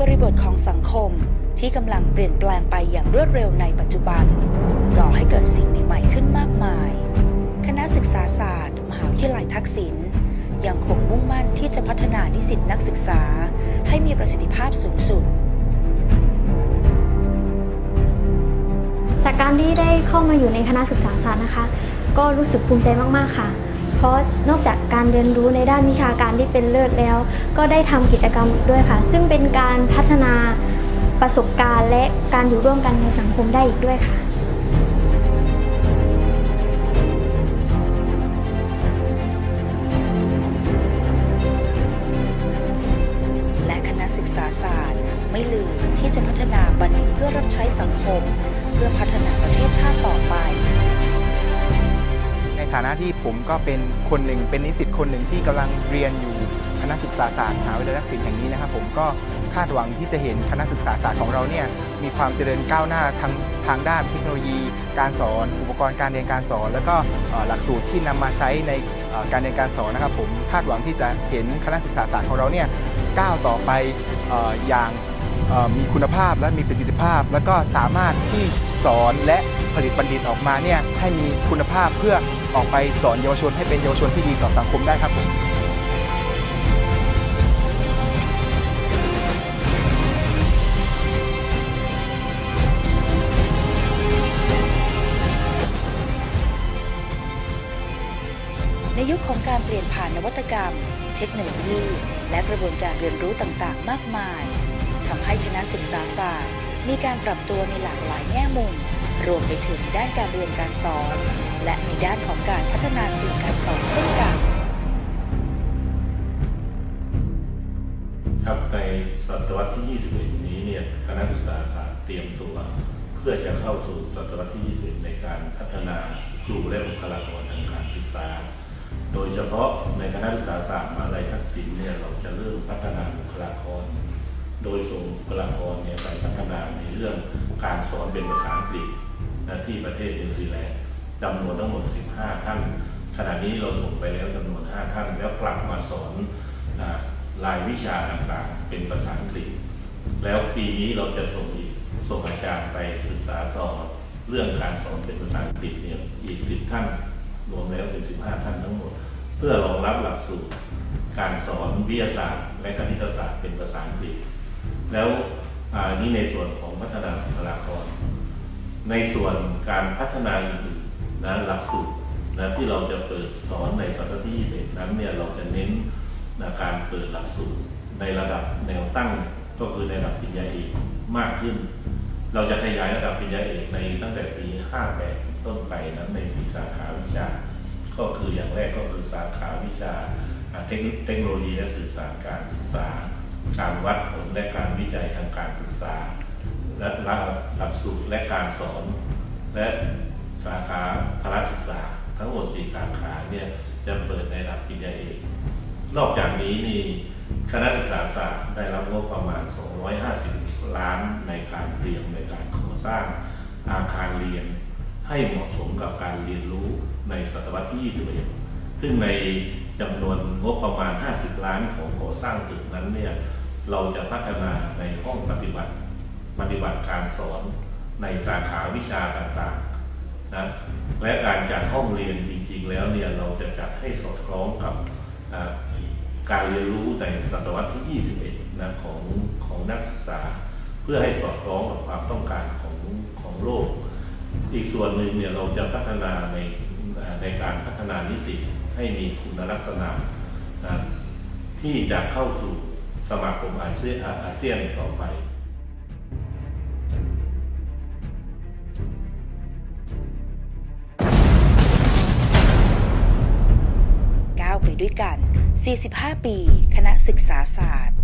บริบทของสังคมที่กำลังเปลี่ยนแปลงไปอย่างรวดเร็วในปัจจุบันก่อให้เกิดสิ่งใหม่ๆขึ้นมากมาย คณะศึกษาศาสตร์ มหาวิทยาลัยทักษิณยังคงมุ่งมั่นที่จะพัฒนานิสิตนักศึกษา ให้มีประสิทธิภาพสูงสุด จากการที่ได้เข้ามาอยู่ในคณะศึกษาศาสตร์นะคะ ก็รู้สึกภูมิใจมากๆค่ะ เพราะนอกจากการเรียนรู้ในด้านวิชาการที่เป็นเลิศแล้ว ก็ได้ทำกิจกรรมด้วยค่ะ ซึ่งเป็นการพัฒนาประสบการณ์และการอยู่ร่วมกันในสังคมได้อีกด้วยค่ะและคณะศึกษาศาสตร์ไม่ลืมที่จะพัฒนาบัณฑิตเพื่อรับใช้สังคม เพื่อพัฒนาประเทศชาติต่อไป ฐานะที่ผมก็เป็นคนหนึ่งเป็นนิสิตคนหนึ่งที่กำลังเรียนอยู่คณะศึกษาศาสตร์มหาวิทยาลัยทักษิณแห่งนี้นะครับ ผมก็คาดหวังที่จะเห็นคณะศึกษาศาสตร์ของเราเนี่ยมีความเจริญก้าวหน้าทางทางด้านเทคโนโลยี การสอน อุปกรณ์การเรียนการสอน แล้วก็หลักสูตรที่นำมาใช้ในการเรียนการสอนนะครับ ผมคาดหวังที่จะเห็นคณะศึกษาศาสตร์ของเราเนี่ยก้าวต่อไปอออย่าง มีคุณภาพและมีประสิทธิภาพ แล้วก็สามารถที่สอนและผลิตบัณฑิตออกมาเนี่ยให้มีคุณภาพเพื่อออกไปสอนเยาวชนให้เป็นเยาวชนที่ดีต่อสังคมได้ครับผมในยุคของการเปลี่ยนผ่านนวัตกรรม เทคโนโลยี และกระบวนการเรียนรู้ต่างๆ มากมาย ทำให้คณะศึกษาศาสตร์ มีการปรับตัวในหลากหลายแง่มุม รวมไปถึงด้านการเรียนการสอน และในด้านของการพัฒนาสื่อการสอนเช่นกันครับในศตวรรษที่ 21 นี้เนี่ยคณะศึกษาศาสตร์เตรียมตัวเพื่อจะเข้าสู่ศตวรรษที่ 21 ในการพัฒนาครูและบุคลากรทางการศึกษา โดยเฉพาะในคณะศึกษาศาสตร์มาวิทยาลัยทักษิณเนี่ยเราจะเริ่มพัฒนาบุคลากร โดยส่งบุคลากรเนี่ยไปพัฒนาในเรื่องการสอนเป็นภาษาอังกฤษนะที่ประเทศนิวซีแลนด์จำนวนทั้งหมด 15 ท่าน ขณะนี้เราส่งไปแล้วจำนวน 5 ท่าน แล้วกลับมาสอนรายวิชาต่างๆ เป็นภาษาอังกฤษ แล้วปีนี้เราจะส่งอีกส่งอาจารย์ไปศึกษาต่อเรื่องการสอนเป็นภาษาอังกฤษเนี่ยอีก 10 ท่าน รวมแล้วเป็น 15 ท่านทั้งหมด เพื่อรองรับหลักสูตรการสอนวิทยาศาสตร์และคณิตศาสตร์ แล้วนี่ในส่วนของพัฒนาบุคลากร ในส่วนการพัฒนาอื่นๆนะหลักสูตรนะที่เราจะเปิดสอนในศตวรรษที่21นั้นเนี่ยเราจะเน้นนะการเปิดหลักสูตรในระดับแนวตั้งก็คือในระดับปริญญาเอกมากขึ้น เราจะขยายระดับปริญญาเอกในตั้งแต่ปี 58 ต้นไปนั้นในสี่สาขาวิชา ก็คืออย่างแรกก็คือสาขาวิชาเทคนิคเทคโนโลยีและสื่อสารการศึกษา การวัด และหลักสูตรและการสอน และสาขาพละศึกษา ทั้งหมด 4 สาขาเนี่ยจะเปิดในระดับปริญญาเอก นอกจากนี้นี่คณะศึกษาศาสตร์ได้รับงบประมาณ 250 ล้านในการเตรียมในการก่อสร้างอาคารเรียน ให้เหมาะสมกับการเรียนรู้ในศตวรรษที่ 21 ซึ่งในจำนวนงบประมาณ 50 ล้านของก่อสร้างตึกนั้นเนี่ยเราจะพัฒนาในห้องปฏิบัติ ปฏิบัติการสอนในสาขาวิชาต่างๆนะและการจัดห้องเรียนจริง ๆ แล้วเนี่ยเราจะจัดให้สอดคล้องกับการเรียนรู้ในศตวรรษที่ 21 นะของของนักศึกษา เพื่อให้สอดคล้องกับความต้องการของของโลก อีกส่วนหนึ่งเนี่ยเราจะพัฒนาในในการพัฒนานิสิตให้มีคุณลักษณะนะที่จะเข้าสู่สมาคมอาเซียนอาเซียนต่อไป ด้วยกัน 45 ปี คณะศึกษาศาสตร์